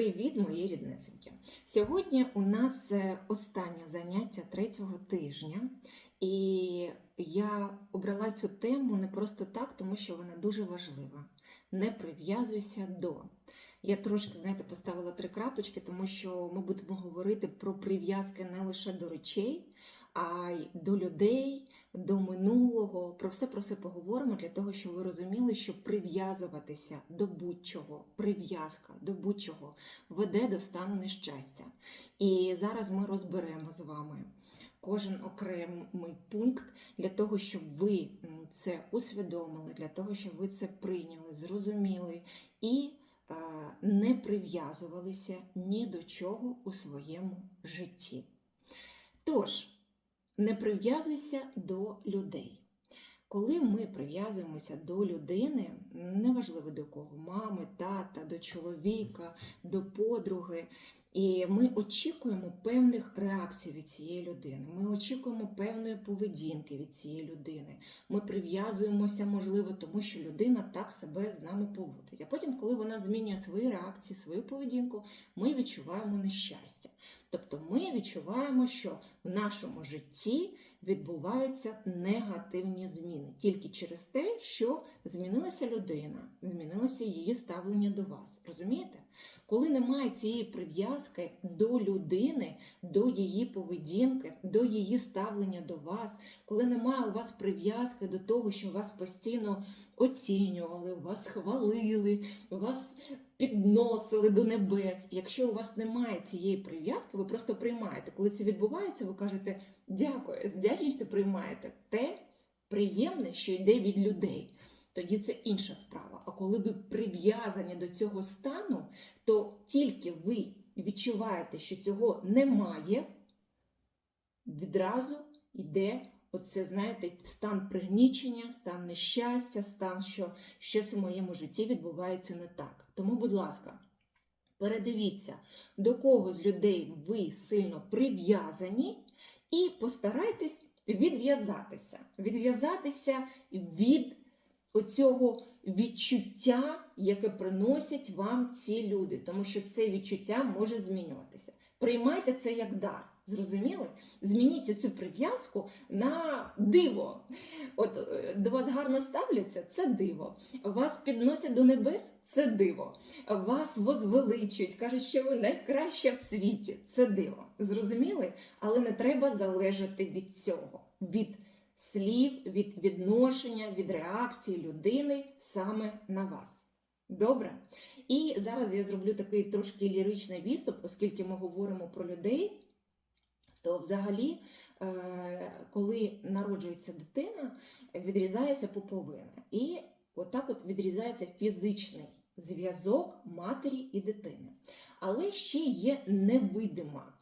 Привіт, мої ріднесеньки! Сьогодні у нас е, останнє заняття третього тижня, і я обрала цю тему не просто так, тому що вона дуже важлива. Не прив'язуйся до. Я трошки, знаєте, поставила три крапочки, тому що ми будемо говорити про прив'язки не лише до речей, а й до людей, до минулого. Про все про все поговоримо для того, щоб ви розуміли, що прив'язуватися до будь-чого, прив'язка до будь-чого веде до стану нещастя. І зараз ми розберемо з вами кожен окремий пункт для того, щоб ви це усвідомили, для того, щоб ви це прийняли, зрозуміли і е, не прив'язувалися ні до чого у своєму житті. Тож, не прив'язуйся до людей. Коли ми прив'язуємося до людини, неважливо до кого, мами, тата, до чоловіка, до подруги, і ми очікуємо певних реакцій від цієї людини. Ми очікуємо певної поведінки від цієї людини. Ми прив'язуємося, можливо, тому що людина так себе з нами поводить. А потім, коли вона змінює свої реакції, свою поведінку, ми відчуваємо нещастя. Тобто ми відчуваємо, що в нашому житті відбуваються негативні зміни тільки через те, що змінилася людина, змінилося її ставлення до вас. Розумієте? Коли немає цієї прив'язки до людини, до її поведінки, до її ставлення до вас, коли немає у вас прив'язки до того, що вас постійно оцінювали, вас хвалили, вас підносили до небес. Якщо у вас немає цієї прив'язки, ви просто приймаєте. Коли це відбувається, ви кажете дякую, з вдячністю приймаєте те приємне, що йде від людей. Тоді це інша справа. А коли ви прив'язані до цього стану, то тільки ви відчуваєте, що цього немає, відразу йде оце, знаєте, стан пригнічення, стан нещастя, стан, що щось у моєму житті відбувається не так. Тому, будь ласка, передивіться, до кого з людей ви сильно прив'язані, і постарайтесь відв'язатися. Відв'язатися від оцього відчуття, яке приносять вам ці люди, тому що це відчуття може змінюватися. Приймайте це як дар. Зрозуміли? Змініть цю прив'язку на диво. От е, до вас гарно ставляться це диво. Вас підносять до небес це диво. Вас возвеличують, кажуть, що ви найкраща в світі. Це диво. Зрозуміли? Але не треба залежати від цього. Від слів, від відношення, від реакції людини саме на вас. Добре? І зараз я зроблю такий трошки ліричний відступ, оскільки ми говоримо про людей. То взагалі, е, коли народжується дитина, відрізається пуповина. І отак от відрізається фізичний зв'язок матері і дитини. Але ще є невидима,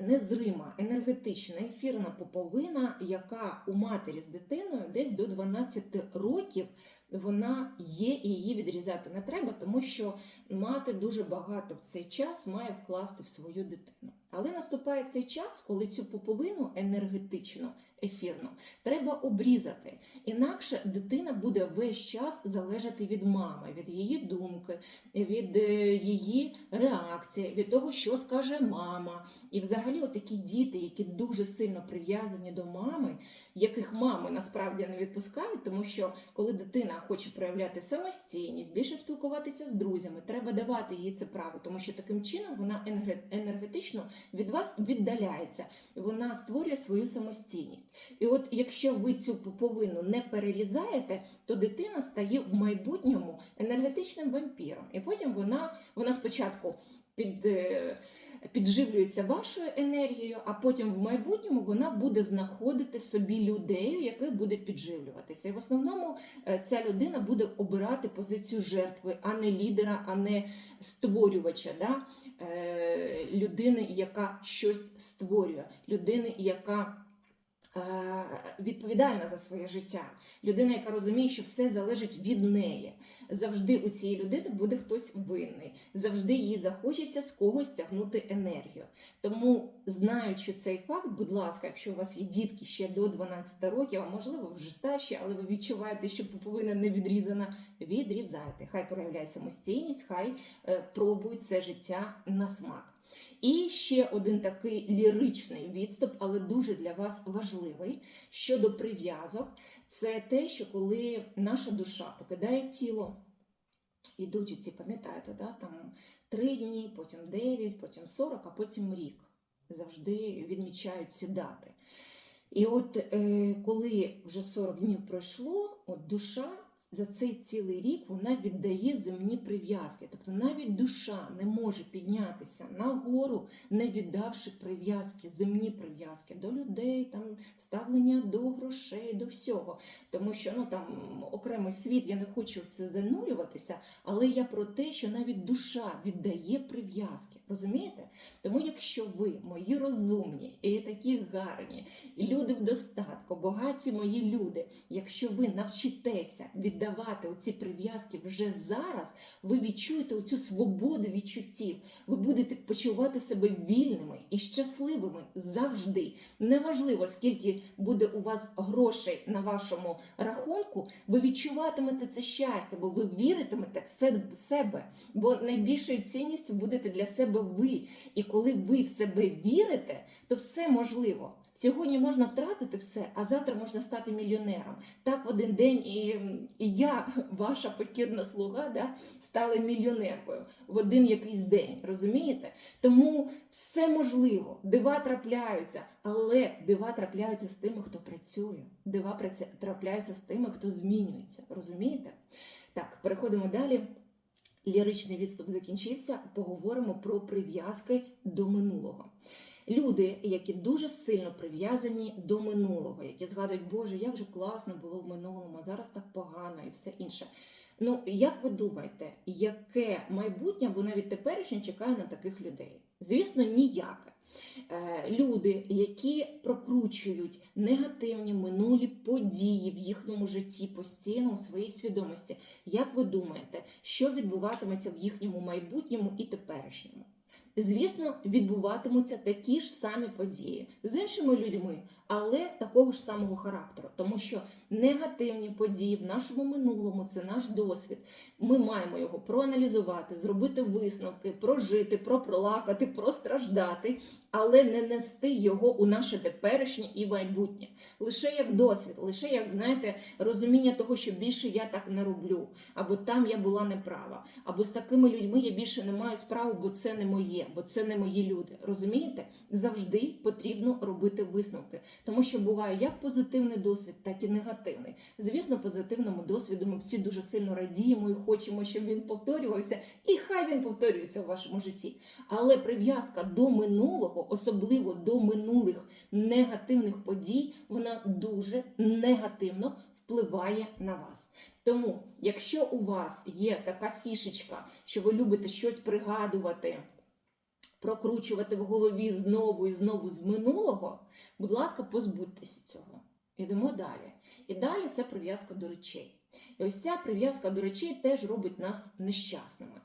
незрима, енергетична ефірна пуповина, яка у матері з дитиною десь до 12 років вона є і її відрізати не треба, тому що мати дуже багато в цей час має вкласти в свою дитину. Але наступає цей час, коли цю пуповину енергетичну, ефірну, треба обрізати. Інакше дитина буде весь час залежати від мами, від її думки, від е, її реакції, від того, що скаже мама. І взагалі, такі діти, які дуже сильно прив'язані до мами, яких мами насправді не відпускають, тому що коли дитина хоче проявляти самостійність, більше спілкуватися з друзями, треба давати їй це право, тому що таким чином вона енерге- енергетично від вас віддаляється, вона створює свою самостійність. І от якщо ви цю пуповину не перерізаєте, то дитина стає в майбутньому енергетичним вампіром. І потім вона, вона спочатку під, е, підживлюється вашою енергією, а потім в майбутньому вона буде знаходити собі людей, яких буде підживлюватися. І в основному е, ця людина буде обирати позицію жертви, а не лідера, а не створювача. Да? Е, людини, яка щось створює, людини, яка відповідальна за своє життя, людина, яка розуміє, що все залежить від неї. завжди у цієї людини буде хтось винний. Завжди їй захочеться з когось тягнути енергію. Тому, знаючи цей факт, будь ласка, якщо у вас є дітки ще до 12 років, а можливо вже старші, але ви відчуваєте, що пуповина не відрізана, відрізайте. Хай проявляє самостійність, хай е, пробують це життя на смак. І ще один такий ліричний відступ, але дуже для вас важливий щодо прив'язок. Це те, що коли наша душа покидає тіло, ідуть ці, пам'ятаєте, да, там три дні, потім 9, потім 40, а потім рік. Завжди відмічають ці дати. І от е, коли вже 40 днів пройшло, от душа за цей цілий рік вона віддає земні прив'язки. Тобто навіть душа не може піднятися нагору, не віддавши прив'язки, земні прив'язки до людей, там ставлення до грошей, до всього. Тому що ну там окремий світ, я не хочу в це занурюватися, але я про те, що навіть душа віддає прив'язки. Розумієте? Тому, якщо ви, мої розумні і такі гарні, люди в достатку, багаті мої люди, якщо ви навчитеся віддавати оці прив'язки вже зараз, ви відчуєте оцю свободу відчуттів. Ви будете почувати себе вільними і щасливими завжди. Неважливо, скільки буде у вас грошей на вашому рахунку, ви відчуватимете це щастя, бо ви віритимете в се- в себе. Бо найбільшою цінністю будете для себе ви. І коли ви в себе вірите, то все можливо. Сьогодні можна втратити все, а завтра можна стати мільйонером. Так в один день і, і я, ваша покірна слуга, да, стала мільйонеркою в один якийсь день. Розумієте? Тому все можливо, дива трапляються, але дива трапляються з тими, хто працює. Дива трапляються з тими, хто змінюється. Розумієте? Так, переходимо далі. Ліричний відступ закінчився. Поговоримо про прив'язки до минулого. Люди, які дуже сильно прив'язані до минулого, які згадують, Боже, як же класно було в минулому, а зараз так погано і все інше. Ну, як ви думаєте, яке майбутнє або навіть теперішнє чекає на таких людей? Звісно, ніяке. Е, Люди, які прокручують негативні минулі події в їхньому житті постійно у своїй свідомості, як ви думаєте, що відбуватиметься в їхньому майбутньому і теперішньому? Звісно, відбуватимуться такі ж самі події з іншими людьми, але такого ж самого характеру, тому що негативні події в нашому минулому це наш досвід. Ми маємо його проаналізувати, зробити висновки, прожити, проплакати, простраждати, але не нести його у наше теперішнє і майбутнє. Лише як досвід, лише як знаєте, розуміння того, що більше я так не роблю, або там я була неправа, або з такими людьми я більше не маю справи, бо це не моє, бо це не мої люди. Розумієте? Завжди потрібно робити висновки, тому що буває як позитивний досвід, так і негативний. Звісно, позитивному досвіду ми всі дуже сильно радіємо і хочемо, щоб він повторювався, і хай він повторюється в вашому житті. Але прив'язка до минулого, особливо до минулих негативних подій, вона дуже негативно впливає на вас. Тому, якщо у вас є така фішечка, що ви любите щось пригадувати, прокручувати в голові знову і знову з минулого, будь ласка, позбудьтеся цього. Ідемо далі. І далі це прив'язка до речей. І ось ця прив'язка до речей теж робить нас нещасними.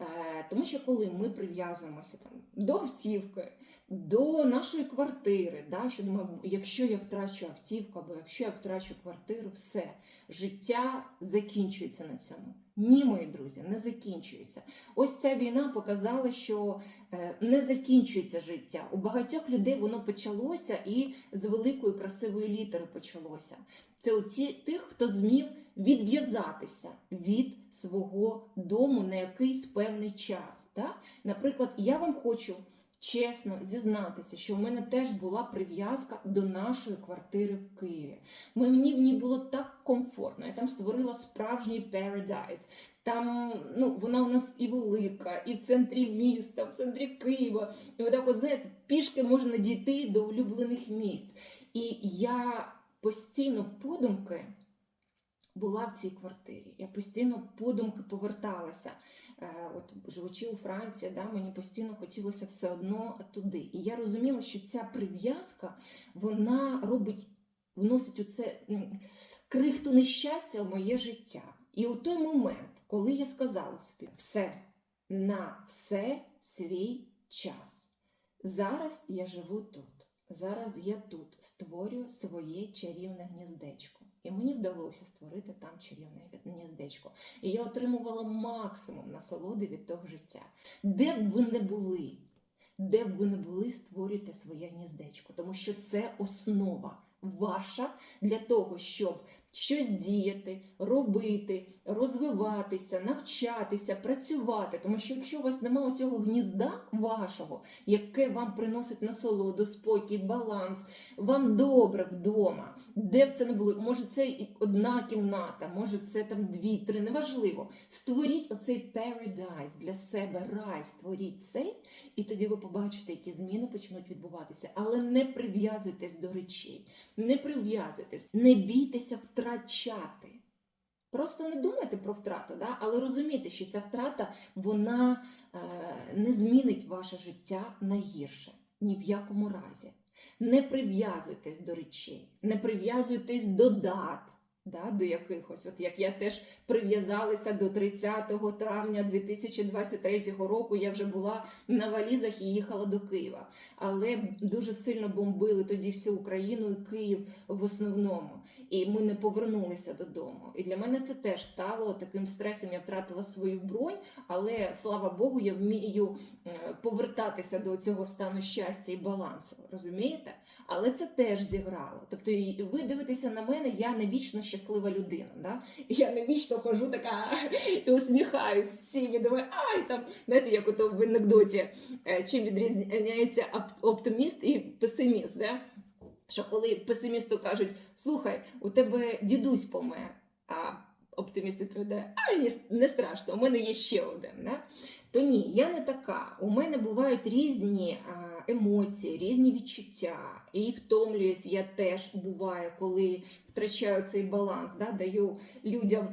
Е, тому що коли ми прив'язуємося там до автівки, до нашої квартири, да, що думаю, якщо я втрачу автівку або якщо я втрачу квартиру, все, життя закінчується на цьому. Ні, мої друзі, не закінчується. Ось ця війна показала, що е, не закінчується життя. У багатьох людей воно почалося і з великої красивої літери почалося. Це у тих, хто змів відв'язатися від свого дому на якийсь певний час. Да? Наприклад, я вам хочу чесно зізнатися, що в мене теж була прив'язка до нашої квартири в Києві. Мені в ній було так комфортно. Я там створила справжній парадайз. Там ну, вона у нас і велика, і в центрі міста, в центрі Києва. І отак, от, знаєте, пішки можна дійти до улюблених місць. І я постійно подумки була в цій квартирі. Я постійно подумки поверталася. Е, От живучи у Франції, да, мені постійно хотілося все одно туди. І я розуміла, що ця прив'язка вона робить, вносить оце крихту нещастя в моє життя. І у той момент, коли я сказала собі все на все свій час. Зараз я живу тут. Зараз я тут створюю своє чарівне гніздечко. І мені вдалося створити там чарівне гніздечко. І я отримувала максимум насолоди від того життя. Де б ви не були, де б ви не були, створюйте своє гніздечко, тому що це основа ваша для того, щоб щось діяти, робити, розвиватися, навчатися, працювати. Тому що якщо у вас немає цього гнізда вашого, яке вам приносить насолоду, спокій, баланс, вам добре вдома, де б це не було, може це і одна кімната, може це там дві, три, неважливо. Створіть оцей paradise для себе, рай, створіть цей, і тоді ви побачите, які зміни почнуть відбуватися. Але не прив'язуйтесь до речей, не прив'язуйтесь, не бійтеся втрачати. Просто не думайте про втрату, да? але розумійте, що ця втрата вона е, не змінить ваше життя на гірше ні в якому разі. Не прив'язуйтесь до речей, не прив'язуйтесь до дат, да, до якихось. От як я теж прив'язалася до 30 травня 2023 року, я вже була на валізах і їхала до Києва. Але дуже сильно бомбили тоді всю Україну і Київ в основному. І ми не повернулися додому. І для мене це теж стало таким стресом. Я втратила свою бронь, але слава Богу, я вмію е, повертатися до цього стану щастя і балансу. Розумієте? Але це теж зіграло. Тобто, ви дивитеся на мене, я не вічно щаслива людина. Да? І Я не вічно хожу така і усміхаюсь всім і думаю, ай там, знаєте, як ото в анекдоті, е, чим відрізняється оптиміст і песиміст. Да? Що коли песимісту кажуть, слухай, у тебе дідусь помер, а оптиміст відповідає, а ні, не страшно, у мене є ще один. Да? То ні, я не така. У мене бувають різні емоції, різні відчуття. І втомлююсь я теж буває, коли втрачаю цей баланс, да? даю людям.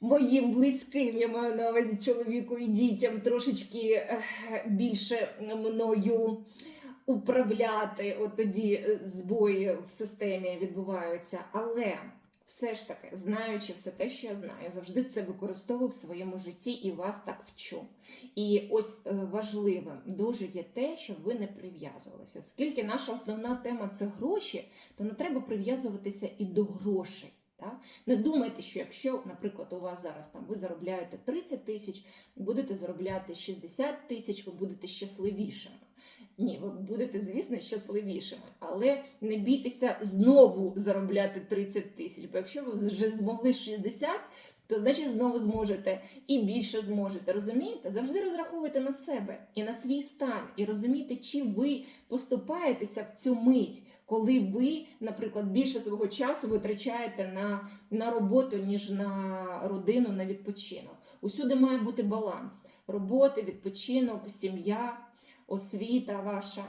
Моїм близьким, я маю на увазі чоловіку і дітям трошечки більше мною управляти. От тоді е, збої в системі відбуваються. Але все ж таки, знаючи все те, що я знаю, я завжди це використовую в своєму житті і вас так вчу. І ось е, важливим дуже є те, щоб ви не прив'язувалися. Оскільки наша основна тема це гроші, то не треба прив'язуватися і до грошей. Так? Не думайте, що якщо, наприклад, у вас зараз там ви заробляєте 30 тисяч, будете заробляти 60 тисяч, ви будете щасливішими. Ні, ви будете, звісно, щасливішими, але не бійтеся знову заробляти 30 тисяч. Бо якщо ви вже змогли 60, то значить знову зможете і більше зможете. Розумієте? Завжди розраховуйте на себе і на свій стан, і розумійте, чи ви поступаєтеся в цю мить, коли ви, наприклад, більше свого часу витрачаєте на, на роботу, ніж на родину, на відпочинок. Усюди має бути баланс: роботи, відпочинок, сім'я, освіта ваша.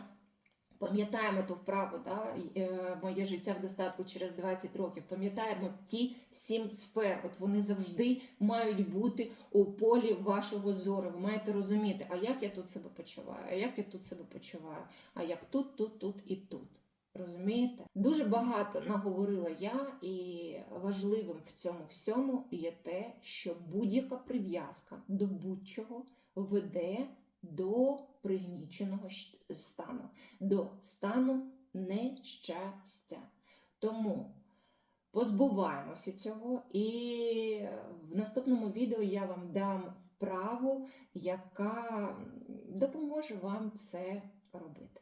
Пам'ятаємо ту вправу, да? е, моє життя в достатку через 20 років. Пам'ятаємо ті сім сфер. От вони завжди мають бути у полі вашого зору. Ви маєте розуміти, а як я тут себе почуваю, а як я тут себе почуваю, а як тут, тут, тут і тут. Розумієте? Дуже багато наговорила я, і важливим в цьому всьому є те, що будь-яка прив'язка до будь-чого веде до пригніченого стану, до стану нещастя. Тому позбуваємося цього, і в наступному відео я вам дам вправу, яка допоможе вам це робити.